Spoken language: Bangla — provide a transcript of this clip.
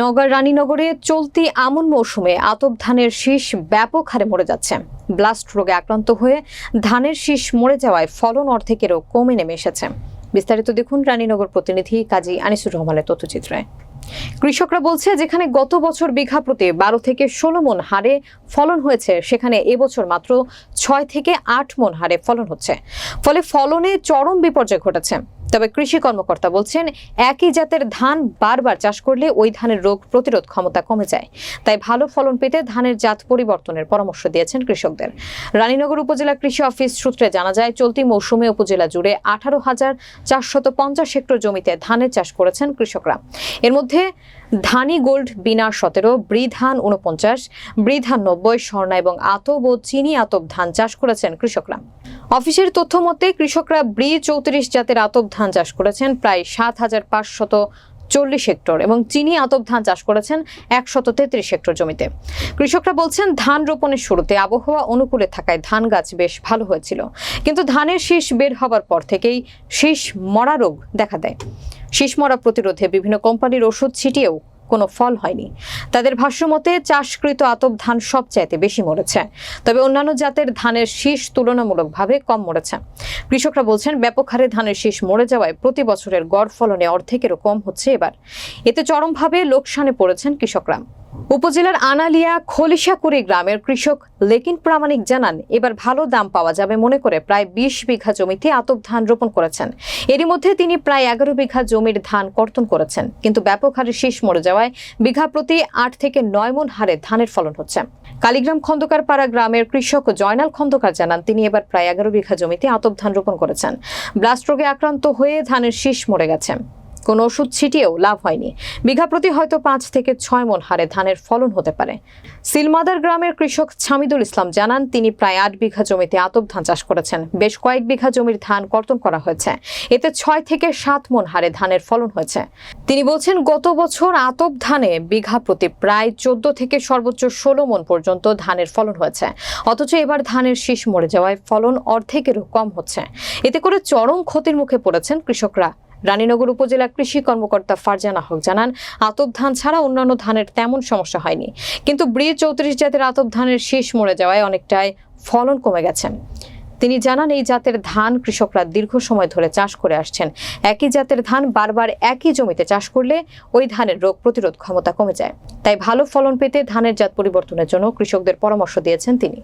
নগর রানীনগরে চলতি আমন মৌসুমে আতপ ধানের শীষ ব্যাপক হারে মরে যাচ্ছে। ব্লাস্ট রোগে আক্রান্ত হয়ে ধানের শীষ মরে যাওয়ায় ফলন অর্ধেকেরও কমে নেমে এসেছে। বিস্তারিত দেখুন রানীনগর প্রতিনিধি কাজী আনিসুর রহমানের তথ্যচিত্রে। কৃষকরা বলছে, যেখানে গত বছর বিঘা প্রতি বারো থেকে ষোলো মন হারে ফলন হয়েছে, সেখানে এবছর মাত্র ছয় থেকে আট মন হারে ফলন হচ্ছে। ফলে ফলনে চরম বিপর্যয় ঘটেছে। তবে কৃষি কর্মকর্তা বলছেন, একই জাতের ধান বারবার চাষ করলে ওই ধানের রোগ প্রতিরোধ ক্ষমতা কমে যায়। তাই ভালো ফলন পেতে ধানের জাত পরিবর্তনের পরামর্শ দিয়েছেন কৃষকদের। রানীনগর উপজেলা কৃষি অফিস সূত্রে জানা যায়, চলতি মৌসুমে উপজেলা জুড়ে আঠারো হাজার চারশত পঞ্চাশ হেক্টর জমিতে ধানের চাষ করেছেন কৃষকরা। এর মধ্যে ধানি গোল্ড বিনা সতেরো ব্রিধান উনপঞ্চাশ ব্রিধান নব্বই, স্বর্ণা এবং আতব ও চিনি আতব ধান চাষ করেছেন কৃষকরা। অফিসের তথ্য মতে, কৃষকরা ব্রি চৌত্রিশ জাতের আতব ধান চাষ করেছেন, প্রায় সাত হাজার পাঁচশত চল্লিশ হেক্টর এবং চিনি আতব ধান চাষ করেছেন একশত তেত্রিশ হেক্টর জমিতে। কৃষকরা বলছেন, ধান রোপণের শুরুতে আবহাওয়া অনুকূলে থাকায় ধান গাছ বেশ ভালো হয়েছিল। কিন্তু ধানের শীষ বের হবার পর থেকেই শীষ মরা রোগ দেখা দেয়। শীষ মরা প্রতিরোধে বিভিন্ন কোম্পানির ওষুধ ছিটিয়েও কোনো ফল হয়নি। তাদের ভাষ্যমতে চাষকৃত আতপ ধান সবচাইতে বেশি মরেছে। তবে অন্যান্য জাতের ধানের শীষ তুলনামূলকভাবে কম মরেছে। কৃষকরা বলছেন, ব্যাপক হারে ধানের শীষ মরে যাওয়ায় প্রতি বছরের গড় ফলনে অর্ধেকেরও কম হচ্ছে এবার। এতে চরমভাবে লোকসানে পড়েছেন কৃষকরা। উপজেলার আনালিয়া খলিশাকুড়ি গ্রামের কৃষক লেকিন প্রামাণিক জানান, এবার ভালো দাম পাওয়া যাবে মনে করে প্রায় বিশ বিঘা জমিতে আতপ ধান রোপণ করেছেন। এরই মধ্যে তিনি প্রায় এগারো বিঘা জমির ধান কর্তন করেছেন। কিন্তু ব্যাপক হারে শীষ মরে যাওয়ায় বিঘা প্রতি আট থেকে নয় মন হারে ধানের ফলন হচ্ছে। কালীগ্রাম খন্দকার পাড়া গ্রামের কৃষক জয়নাল খন্দকার জানান, তিনি এবার প্রায় এগারো বিঘা জমিতে আতপ ধান রোপণ করেছেন। ব্লাস্ট রোগে আক্রান্ত হয়ে ধানের শীষ মরে গেছে। কোনো ওষুধ ছিটিয়েও লাভ হয়নি। বিঘা প্রতি হয়তো পাঁচ থেকে ছয় মন হারে ধানের ফলন হতে পারে। সিলমাদার গ্রামের কৃষক ছামিদুল ইসলাম জানান, তিনি প্রায় আট বিঘা জমিতে আতপ ধান চাষ করেছেন। বেশ কয়েক বিঘা জমির ধান কর্তন করা হয়েছে। এতে ছয় থেকে সাত মন হারে ধানের ফলন হয়েছে। তিনি বলছেন, গত বছর আতপ ধানে বিঘা প্রতি প্রায় চোদ্দ থেকে সর্বোচ্চ ষোলো মন পর্যন্ত ধানের ফলন হয়েছে। অথচ এবার ধানের শীষ মরে যাওয়ায় ফলন অর্ধেকেরও কম হচ্ছে। এতে করে চরম ক্ষতির মুখে পড়েছেন কৃষকরা। রানীনগর উপজেলা কৃষি কর্মকর্তা ফারজানা হক জানান, আতপ ধান ছাড়া অন্যান্য ধানের তেমন সমস্যা হয়নি। কিন্তু ব্রি চৌত্রিশ জাতের আতপ ধানের শীষ মরে যাওয়ায় অনেকটাই ফলন কমে গেছে। তিনি জানান, এই জাতের ধান কৃষকরা দীর্ঘ সময় ধরে চাষ করে আসছেন। একই জাতের ধান বারবার একই জমিতে চাষ করলে ওই ধানের রোগ প্রতিরোধ ক্ষমতা কমে যায়। তাই ভালো ফলন পেতে ধানের জাত পরিবর্তনের জন্য কৃষকদের পরামর্শ দিয়েছেন তিনি।